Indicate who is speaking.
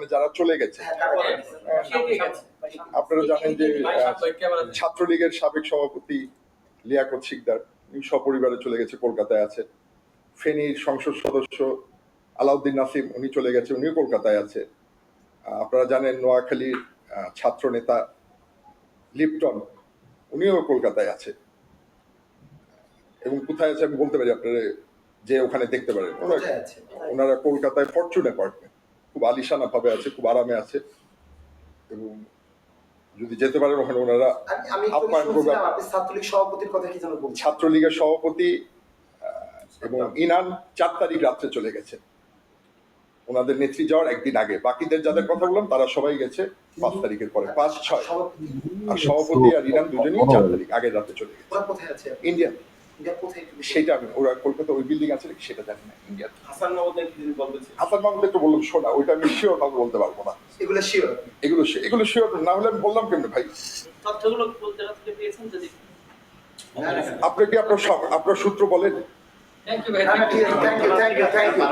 Speaker 1: মানে যারা চলে গেছে।
Speaker 2: হ্যাঁ,
Speaker 1: আপনারা জানেন যে ছাত্রলীগের সাবেক সভাপতি লিয়াকত শিকদার সপরিবারে চলে গেছে কলকাতায় আছে। ফেনীর সংসদ সদস্য আলাউদ্দিন নাসিম উনি চলে গেছে উনিও কলকাতায় আছে। আপনারা জানেন নোয়াখালীর ছাত্র নেতা লিপটন উনিও কলকাতায় আছে। এবং কোথায় আছে আমি বলতে পারি আপনারা যে ওখানে দেখতে পারেন। ওনারা কলকাতায় ফরচুন অ্যাপার্টমেন্ট। খুব আলিশানা ভাবে আছে খুব আরামে আছে এবং যদি যেতে পারেন ওখানে ওনারা।
Speaker 2: ছাত্রলীগ সভাপতির কথা কি যেন
Speaker 1: ছাত্রলীগের সভাপতি এবং ইনান চার তারিখ রাত্রে চলে গেছে। ওনাদের নেত্রী যাওয়ার একদিন আগে। বাকিদের যাদের কথা বললাম তারা সবাই গেছে পাঁচ তারিখের পরে পাঁচ ছয়। আর সভাপতি আর ইনান দুজনেই চার তারিখ আগের রাতে চলে গেছে।
Speaker 2: ইন্ডিয়া?
Speaker 1: সেটা আমি ওরা কলকাতা ওই বিল্ডিং আছে নাকি সেটা জানি না ইন্ডিয়ান
Speaker 3: হাসান মাহমুদের কি তিনি বলতেছে
Speaker 1: হাসান মাহমুদ একটু বললাম শোনা ওইটা আমি শিওর ভাবে বলতে পারব না।
Speaker 2: এগুলো শিওর
Speaker 1: এগুলো এগুলো শিওর না হলে আমি বললাম কেমনে ভাই?
Speaker 4: তথ্যগুলো বলতে থেকে পেয়েছেন যদি।
Speaker 1: আপনি কি আপনার সব- আপনার সূত্র বলেন?
Speaker 4: থ্যাংক ইউ ভাই
Speaker 2: thank you thank you thank you
Speaker 4: thank you